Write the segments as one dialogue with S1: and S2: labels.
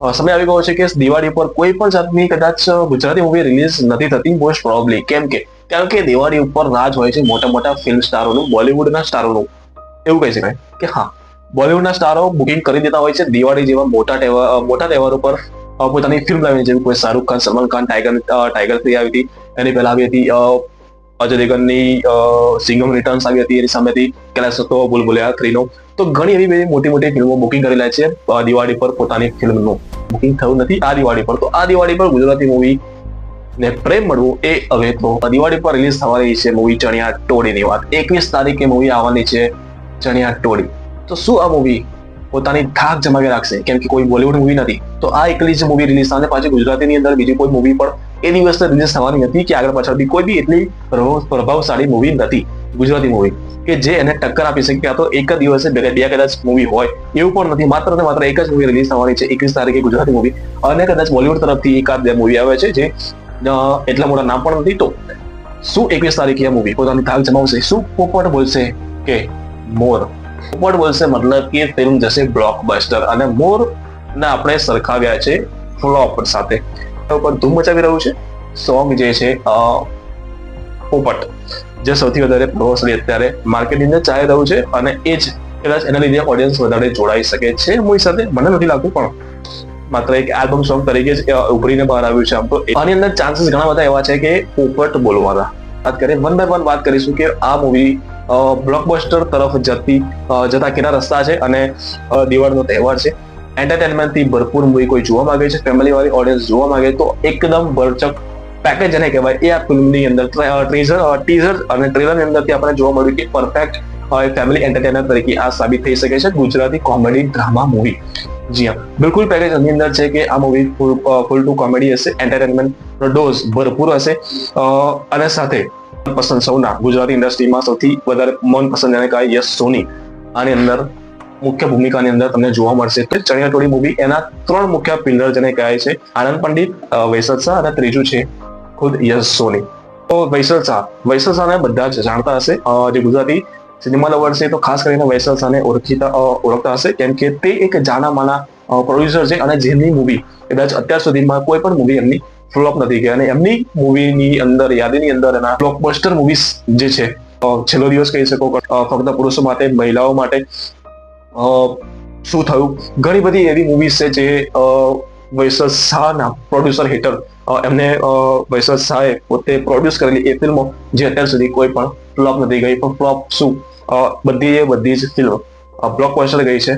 S1: સમય આવી ગયો છે કે દિવાળી પર કોઈ પણ જાતની કદાચ ગુજરાતી મૂવી રિલીઝ નથી થતી મોસ્ટ પ્રોબ્લી કેમ કે, કારણ કે દિવાળી ઉપર રાજ હોય છે મોટા મોટા ફિલ્મ સ્ટારોનું બોલિવૂડના સ્ટારોનું એવું કહી શકાય કે હા, બોલિવૂડના સ્ટારો બુકિંગ કરી દેતા હોય છે દિવાળી જેવા મોટા તહેવાર મોટા તહેવારો પર પોતાની ફિલ્મ લાવીને જેવી કોઈ Shahrukh Khan, Salman Khan, Tiger Tiger three આવી હતી, એની પહેલા આવી હતી અજય દેવગનની સિંઘમ રિટર્ન્સ આવી હતી એની સામેથી. કૈલાસ હતો બુલબુલિયા થ્રીનો તો ઘણી એવી બધી મોટી મોટી ફિલ્મો બુકિંગ કરી છે. દિવાળી પર પોતાની ફિલ્મનું બુકિંગ થયું નથી આ દિવાળી પર. તો આ દિવાળી પર ગુજરાતી મૂવી ને પ્રેમ મળવું એ હવે તો દિવાળી પર રિલીઝ થવાની છે મૂવી ચણિયા ટોળીની વાત. એકવીસ તારીખે મૂવી આવવાની છે ચણિયા ટોળી. તો શું આ મૂવી પોતાની ધાક જમાવી રાખશે, કેમ કે કોઈ બોલિવૂડ મૂવી નથી. તો આ એકલી જ મૂવી રિલીઝ થવાની પાછી ગુજરાતીની અંદર બીજી કોઈ મૂવી પણ એ દિવસે રિલીઝ થવાની હતી કે આગળ પાછળથી કોઈ બી એટલી પ્રભાવશાળી મૂવી નથી, ગુજરાતી મૂવી કે જે એને ટક્કર આપી શકે આ તો એક જ દિવસે બે બે કદાચ મૂવી હોય, એવું પણ નથી. માત્ર ને માત્ર એક જ મૂવી રિલીઝ થવાની છે, એકવીસ તારીખે ગુજરાતી મૂવી અને કદાચ બોલિવૂડ તરફથી એકાદ બે મૂવી આવે છે, જે એટલા મોટા નામ પણ નથી. તો શું એકવીસ તારીખે આ મૂવી પોતાની થાક જમાવશે? શું પોપટ બોલશે કે મોર? પોપટ બોલશે મતલબ કે ફિલ્મ જશે બ્લોકબસ્ટર અને મોર ને આપણે સરખાવ્યા છે ફ્લોપ સાથે ઉપર ધૂમ મચાવી રહ્યું છે સોંગ જે છે પોપટ જે સૌથી વધારે પ્રભાવશાળી અત્યારે માર્કેટિંગ ચાલી રહ્યું છે અને એ જ કદાચ એના લીધે ઓડિયન્સ વધારે જોડાઈ શકે છે મૂવી સાથે મને નથી લાગતું પણ માત્ર એક આલ્બમ સોંગ તરીકે જ ઉભરીને બહાર આવ્યું છે આમ તો આની અંદર ચાન્સીસ ઘણા બધા એવા છે કે પોપટ બોલવાના વાત કરીએ વન બાય વન વાત કરીશું કે આ મૂવી બ્લોકબસ્ટર તરફ જતી જતા કેના રસ્તા છે અને દિવાળીનો તહેવાર છે. એન્ટરટેનમેન્ટથી ભરપૂર મૂવી કોઈ જોવા માંગે છે ફેમિલી વાળી ઓડિયન્સ જોવા માંગે તો એકદમ ભરચક પેકેજ જેને કહેવાય એ આ ફિલ્મની અંદર ટ્રીઝર ટીઝર અને ટ્રેલરની અંદરથી આપણે જોવા મળ્યું કે પરફેક્ટ ફેમિલી એન્ટરટેનર તરીકે આ સાબિત થઈ શકે છે ગુજરાતી કોમેડી ડ્રામા મૂવી જી હા, બિલકુલ પેકેજ એની અંદર છે કે આ movie full full to comedy હશે એન્ટરટેનમેન્ટનો ડોઝ ભરપૂર હશે અને સાથે પસંદ સૌના ગુજરાતી ઇન્ડસ્ટ્રીમાં સૌથી વધારે મનપસંદ જેને કહેવાય યશ સોની. આની અંદર મુખ્ય ભૂમિકાની અંદર તમને જોવા મળશે કે ચણિયા ટોળી મૂવી એના ત્રણ મુખ્ય પિલર જેને કહેવાય છે. આનંદ પંડિત વૈસલ શાહ અને ત્રીજું છે ખુદ યશ સોની. તો વૈસલ શાહ, વૈસલ શાહને બધા જ જાણતા હશે. જે ગુજરાતી સિનેમા લવર છે તો ખાસ કરીને વૈસલ શાહને ઓળખીતા ઓળખતા હશે. કેમ કે તે એક જાણા માના પ્રોડ્યુસર છે અને જેમની મૂવી કદાચ અત્યાર સુધીમાં કોઈ પણ મૂવી એમની ફ્લોપ નથી ગઈ અને એમની મૂવીની અંદર, યાદીની અંદર એના બ્લોકબસ્ટર મૂવીઝ જે છે છેલ્લો દિવસ કહી શકો ફક્ત પુરુષો માટે, મહિલાઓ માટે શું થયું? ઘણી બધી એવી મૂવીઝ છે જે વૈસલ શાહના પ્રોડ્યુસર હેઠળ એમને વૈસલ શાહે પોતે પ્રોડ્યુસ કરેલી એ ફિલ્મો જે અત્યાર સુધી કોઈ પણ ફ્લોપ નથી ગઈ. પણ ફ્લોપ શું? બધી એ બધી જ ફિલ્મ બ્લોક ગઈ છે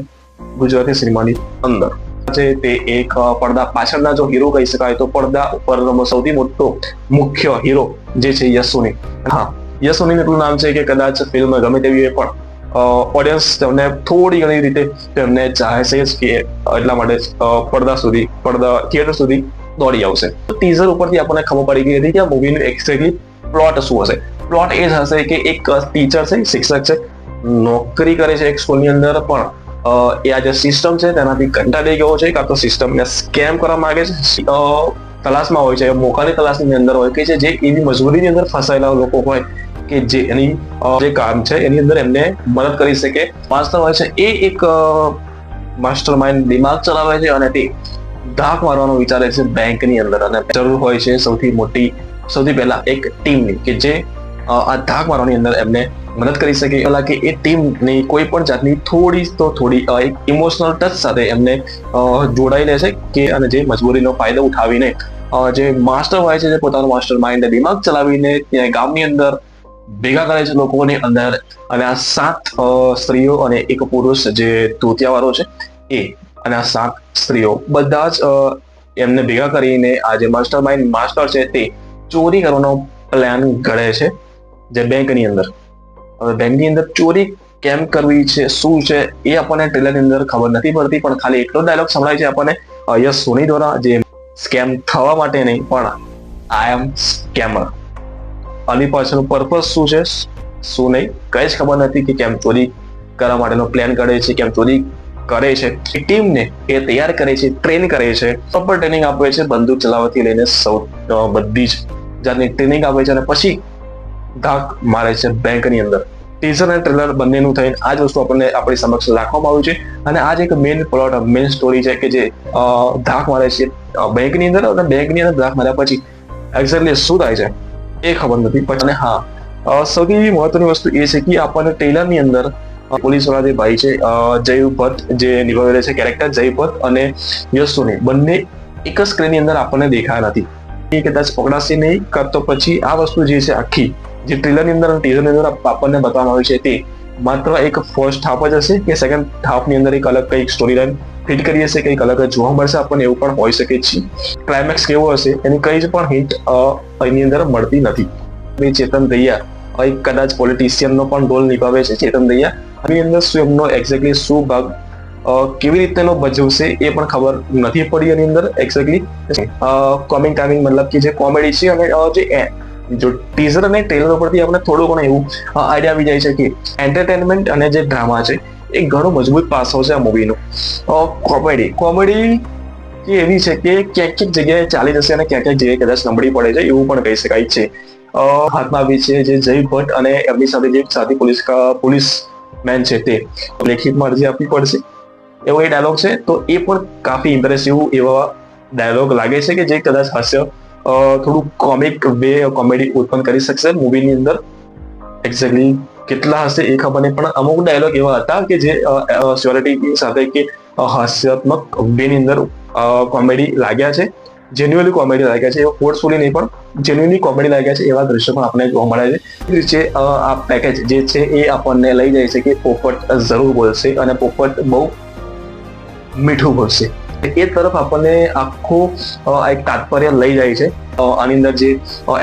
S1: ગુજરાતી સિનેમાની અંદર. છે તે એક પડદા પાછળના જો હીરો કહી શકાય તો પડદા ઉપરનો સૌથી મોટો મુખ્ય હીરો જે છે યશુની હા યશુની એટલું નામ છે કે કદાચ ફિલ્મ ગમે તેવી હોય પણ ઓડિયન્સ તેમને થોડી ઘણી રીતે તેમને ચાહે છે કે એટલા માટે પડદા સુધી, પડદા થિયેટર સુધી દોડી આવશે. ટીઝર ઉપરથી આપણને ખબર પડી ગઈ હતી કે આ મૂવીનું એક્ઝેક્ટલી પ્લોટ શું હશે? પ્લોટ એ જ હશે કે એક ટીચર છે, શિક્ષક છે, નોકરી કરે છે એક સ્કૂલની અંદર પણ એ આ જે સિસ્ટમ છે, તેનાથી કંટાળી ગયો છે, કાં તો સિસ્ટમને સ્કેમ કરવા માંગે છે તલાશમાં હોય છે મોકાની તલાશની અંદર હોય કે જે એવી મજબૂરીની અંદર ફસાયેલા લોકો હોય કે જે એની જે કામ છે, એની અંદર એમને મદદ કરી શકે. માસ્ટર હોય છે, એ એક માસ્ટર માઇન્ડ દિમાગ ચલાવે છે અને તે ધાક મારવાનો વિચારે છે બેંકની અંદર. અને જરૂર હોય છે સૌથી મોટી, સૌથી પહેલા એક ટીમની કે જે આ ધાક મારવાની અંદર એમને મદદ કરી શકે પેલા કે એ ટીમની કોઈ પણ જાતની થોડી તો થોડી એક ઇમોશનલ ટચ સાથે એમને જોડાઈ છે કે અને જે મજબૂરીનો ફાયદો ઉઠાવીને જે માસ્ટર હોય છે, જે પોતાનું માસ્ટર માઇન્ડ દિમાગ ચલાવીને ગામની અંદર ભેગા કરે છે લોકોની અંદર અને આ સાત સ્ત્રીઓ અને એક પુરુષ જે તૂતિયાવાળો છે એ અને આ સાત સ્ત્રીઓ બધા જ એમને ભેગા કરીને આ જે માસ્ટર માઇન્ડ માસ્ટર છે તે ચોરી કરવાનો પ્લાન ઘડે છે જે બેંકની અંદર. હવે બેંકની અંદર ચોરી કેમ કરવી છે? શું છે? એ આપણને ટ્રેલરની અંદર ખબર નથી પડતી, પણ ખાલી એટલો ડાયલોગ સંભળાય છે આપણને યશ સોની દ્વારા, જે સ્કેમ થવા માટે નહીં, પણ આઈ એમ સ્કેમર આની પાછળનો પર્પઝ શું છે? શું નહીં? કઈ જ ખબર નથી કે કેમ ચોરી કરવા માટેનો પ્લાન કરે છે, કેમ ચોરી કરે છે. ટીમને એ તૈયાર કરે છે ટ્રેન કરે છે પ્રોપર ટ્રેનિંગ આપે છે, બંદૂક ચલાવવાથી લઈને સૌ બધી જ જાતની ટ્રેનિંગ આપે છે અને પછી ધાક મારે છે બેંકની અંદર. ટીઝર અને ટ્રેલર બંનેનું થઈને આ જ વસ્તુ આપણને આપણી સમક્ષ રાખવામાં આવ્યું છે. અને આ જ એક મેઇન પ્લોટ મેઇન સ્ટોરી છે કે જે ધાક મારે છે બેંકની અંદર અને બેંકની અંદર ધાક માર્યા પછી એક્ઝેક્ટલી શું થાય છે એ ખબર નથી. પણ અને હા સૌથી મહત્વની વસ્તુ એ છે કે આપણને ટ્રેલરની અંદર પોલીસવાળા જે ભાઈ છે જય ભટ્ટ જે નિભાવી છે કેરેક્ટર જય ભટ્ટ અને યશ સોની બંને એક જ સ્ક્રીનની અંદર આપણને દેખાયા નથી. કદાચ પકડાશે નહીં કરતો પછી આ વસ્તુ જે છે આખી, જે ટ્રેલરની અંદર ટીઝરની અંદર આપણને બતાવવામાં આવી છે તે માત્ર એક ફર્સ્ટ હાફ જ હશે કે સેકન્ડ હાફની અંદર એક અલગ કંઈક સ્ટોરી લાઈન ફિટ કરી હશે કંઈક અલગ જોવા મળશે આપણને એવું પણ હોઈ શકે છે. ક્લાઇમેક્સ કેવો હશે એની કઈ જ પણ હિન્ટ એની અંદર મળતી નથી. ચેતન દૈયા એક કદાચ પોલિટિશિયનનો પણ રોલ નિભાવે છે ચેતન દૈયા. આની અંદર શું એમનો એક્ઝેક્ટલી શું ભાગ કેવી રીતેનો ભજવશે એ પણ ખબર નથી પડી એની અંદર એક્ઝેક્ટલી કોમિંગ ટાઈમિંગ મતલબ કે જે કોમેડી છે અને જે જો ટીઝર અને ટ્રેલર ઉપરથી આપણે થોડું ઘણું એવું આઈડિયા આવી જાય છે કે એન્ટરટેનમેન્ટ અને જે ડ્રામા છે એ ઘણો મજબૂત પાસો છે આ મૂવીનો કોમેડી કોમેડી કે એવી છે કે ક્યાંક ક્યાંક જગ્યાએ ચાલી જશે અને ક્યાંક ક્યાંક જગ્યાએ કદાચ નબળી પડે છે એવું પણ કહી શકાય છે. હાથમાં આવી છે જે જય ભટ્ટ અને એમની સાથે જે સાથી પોલીસ પોલીસ મેન છે તે લેખિતમાં અરજી આપવી પડશે. એવો એ ડાયલોગ છે, તો એ પણ કાફી ઇમ્પ્રેસિવ એવા ડાયલોગ લાગે છે કે જે કદાચ હાસ્ય થોડું કોમિક વે કોમેડી ઉત્પન્ન કરી શકશે મૂવીની અંદર. એક્ઝેક્ટલી કેટલા હશે એ ખબર નહીં પણ અમુક ડાયલોગ એવા હતા કે જે સ્યોરિટી સાથે કે હાસ્યાત્મક વેની અંદર કોમેડી લાગ્યા છે. જેન્યુઅલી કોમેડી લાગ્યા છે. એવા ફોર્સફુલી નહીં પણ જેન્યુઅલી કોમેડી લાગ્યા છે એવા દ્રશ્યો પણ આપણે જોવા મળે છે. જે આ પેકેજ જે છે એ આપણને લઈ જાય છે કે પોપટ જરૂર બોલશે અને પોપટ બહુ મીઠું બોલશે એ તરફ આપણને આખું એક તાત્પર્ય લઈ જાય છે. આની અંદર જે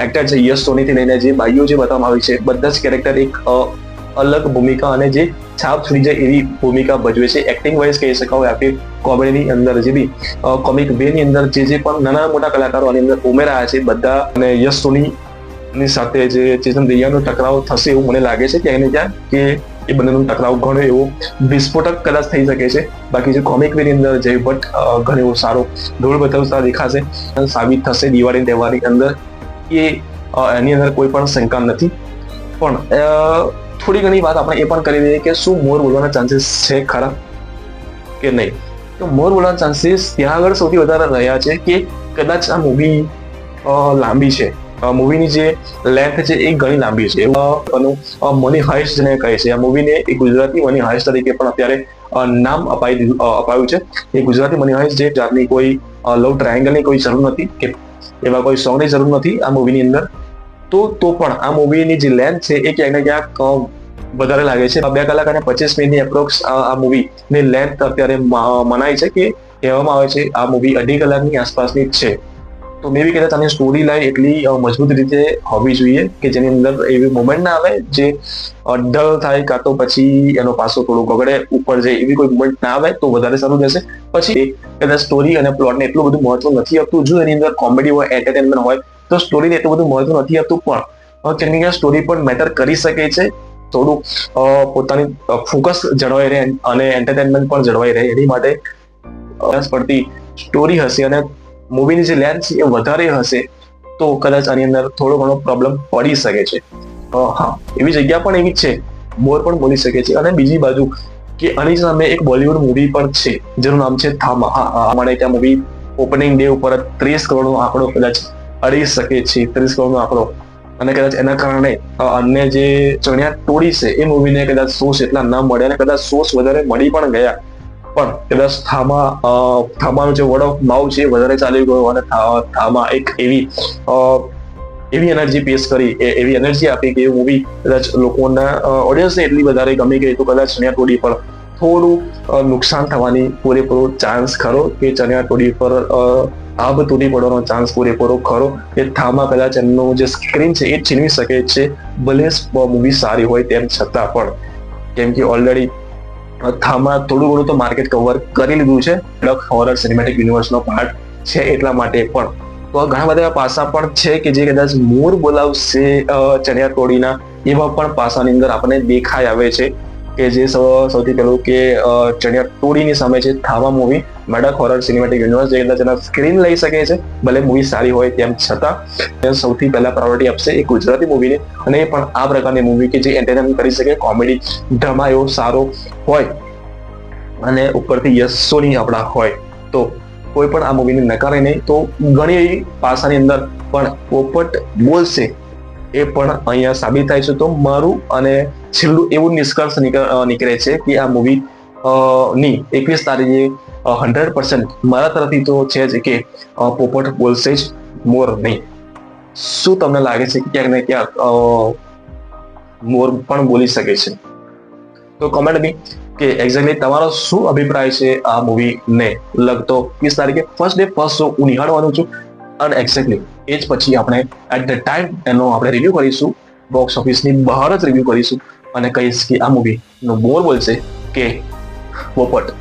S1: એક્ટર છે યશ સોનીથી લઈને જે ભાઈઓ જે બતાવવામાં આવી છે, બધા જ કેરેક્ટર એક અલગ ભૂમિકા અને જે છાપ છોડી જાય એવી ભૂમિકા ભજવે છે. એક્ટિંગ વાઇઝ કહી શકાય આપણી કોમેડીની અંદર જે બી કોમિક વે ની અંદર જે જે પણ નાના મોટા કલાકારો આની અંદર ઉમેરાયા છે બધા અને યશ સોની ની સાથે જે ચેતન દૈયાનો ટકરાવ થશે એવું મને લાગે છે ક્યાંય ને ક્યાંક કે એ બંનેનો ટકરાવ ઘણો એવો વિસ્ફોટક કદાચ થઈ શકે છે. બાકી જે કોમિક વેની અંદર જય ભટ્ટ ઘણો એવો સારો ઢોળ બતાવતા દેખાશે સાબિત થશે દિવાળી તહેવારની અંદર. એ એની અંદર કોઈ પણ શંકા નથી. પણ થોડી ઘણી વાત આપણે એ પણ કરી દઈએ કે શું મોર બોલવાના ચાન્સીસ છે ખરા કે નહીં? તો મોર બોલવાના ચાન્સીસ ત્યાં આગળ સૌથી વધારે રહ્યા છે કે કદાચ આ મૂવી લાંબી છે. મૂવીની જે લેન્થ છે એ ઘણી લાંબી છે. એનું મની હાઇસ્ટ જેને કહે છે. આ મૂવીને એ ગુજરાતી મની હાઇસ્ટ તરીકે પણ અત્યારે નામ અપાઈ દીધું અપાયું છે. એ ગુજરાતી મની હાઇસ્ટ જે જાતની કોઈ લવ ટ્રાયેંગલની કોઈ જરૂર નથી કે એવા કોઈ સોંગની જરૂર નથી આ મૂવીની અંદર. તો તો પણ આ મૂવીની જે લેન્થ છે એ ક્યાંક ને ક્યાંક વધારે લાગે છે. બે કલાક અને પચીસ મિનિટની એપ્રોક્સ આ મૂવીની લેન્થ અત્યારે મનાય છે કે કહેવામાં આવે છે આ મૂવી અઢી કલાકની આસપાસની છે. તો મેં બી કદાચ આની સ્ટોરી લાઈન એટલી મજબૂત રીતે હોવી જોઈએ કે જેની અંદર એવી મુમેન્ટ ના આવે જે ડલ થાય કાં તો પછી એનો પાસો થોડો ગગડે, ઉપર જાય એવી કોઈ મુમેન્ટ ના આવે તો વધારે સારું રહેશે. પછી કદાચ સ્ટોરી અને પ્લોટને એટલું બધું મહત્વ નથી આપતું. જો એની અંદર કોમેડી હોય એન્ટરટેનમેન્ટ હોય, તો સ્ટોરીને એટલું બધું મહત્વ નથી આપતું. પણ ક્યાંક સ્ટોરી પણ મેટર કરી શકે છે. થોડું પોતાની ફોકસ જળવાઈ રહે અને એન્ટરટેનમેન્ટ પણ જળવાઈ રહે એની માટે પડતી સ્ટોરી હશે અને મૂવીની જે લેન્થ છે એ વધારે હશે, તો કદાચ આની અંદર થોડો ઘણો પ્રોબ્લેમ પડી શકે છે. હા, એવી જગ્યા પણ એવી છે. બોર પણ બોલી શકે છે. અને બીજી બાજુ કે આની સામે એક બોલિવૂડ મૂવી પણ છે, જેનું નામ છે થામા. હા મને ત્યાં મૂવી ઓપનિંગ ડે ઉપર ત્રીસ કરોડનો આંકડો કદાચ અડી શકે છે, ત્રીસ કરોડનો આંકડો. અને કદાચ એના કારણે અન્ય જે ચણિયા ટોળી છે, એ મૂવીને કદાચ સોર્સ એટલા ન મળ્યા અને કદાચ સોર્સ વધારે મળી પણ ગયા. પણ કદાચ થામા થામાનો જે વર્ડ ઓફ માઉથ છે વધારે ચાલી ગયો અને થામા એક એવી એવી એનર્જી પેશ કરી, એ- એવી એનર્જી આપી કે એ મૂવી કદાચ લોકોના ઓડિયન્સને એટલી વધારે ગમી ગઈ તો કદાચ ચણિયા ટોડી પર થોડું નુકસાન થવાની પૂરેપૂરો ચાન્સ ખરો કે ચણિયા ટોડી પર આબ તૂટી પડવાનો ચાન્સ પૂરેપૂરો ખરો કે થામાં કદાચ એમનું જે સ્ક્રીન છે એ છીનવી શકે છે, ભલે મૂવી સારી હોય તેમ છતાં પણ. કેમ કે ઓલરેડી થામાં થોડું ઘણું તો માર્કેટ કવર કરી લીધું છે. હોરર સિનેમેટિક યુનિવર્સનો પાર્ટ છે એટલા માટે પણ. તો ઘણા બધા એવા પાસા પણ છે કે જે કદાચ મૂળ બોલાવશે ચણિયા ટોળીના એવા પણ પાસાની અંદર આપણને દેખાઈ આવે છે. કે જે સૌથી પહેલું કે ચણિયા ટોળીની સામે છે થાવા movie Maddock horror cinematic universe જે જેના સ્ક્રીન લઈ શકે છે, ભલે મૂવી સારી હોય તેમ છતાં સૌથી પહેલા પ્રાયોરિટી આપશે એ ગુજરાતી મૂવીને અને એ પણ આ પ્રકારની મૂવી કે જે એન્ટરટેનમેન્ટ કરી શકે કોમેડી ડ્રામા એવો સારો હોય, અને ઉપરથી યશ સોની આપણા હોય, તો કોઈ પણ આ મૂવીને નકારે નહીં, તો ઘણી એવી પાસાની અંદર પણ પોપટ બોલશે એ પણ અહીંયા સાબિત થાય છે. તો મારું અને છેલ્લું એવું નિષ્કર્ષ નીકળે છે કે આ મૂવી ની એકવીસ તારીખે હંડ્રેડ પર્સન્ટ મારા તરફથી તો છે જ કે પોપટ બોલશે જ મોર નહીં. શું તમને લાગે છે કે ક્યાંક ને ક્યાંક મોર પણ બોલી શકે છે? તો કમેન્ટ બી કે એક્ઝેક્ટલી તમારો શું અભિપ્રાય છે આ મૂવીને લગતો વીસ તારીખે. ફર્સ્ટ ડે ફર્સ્ટ શો હું નિહાળવાનું છું. અને એક્ઝેક્ટલી એ જ પછી આપણે એટ ધ ટાઈમ એનો આપણે રિવ્યૂ કરીશું બોક્સ ઓફિસની બહાર જ રિવ્યૂ કરીશું, અને કહીશ કે આ મૂવીનો બોલ બોલશે કે પોપટ.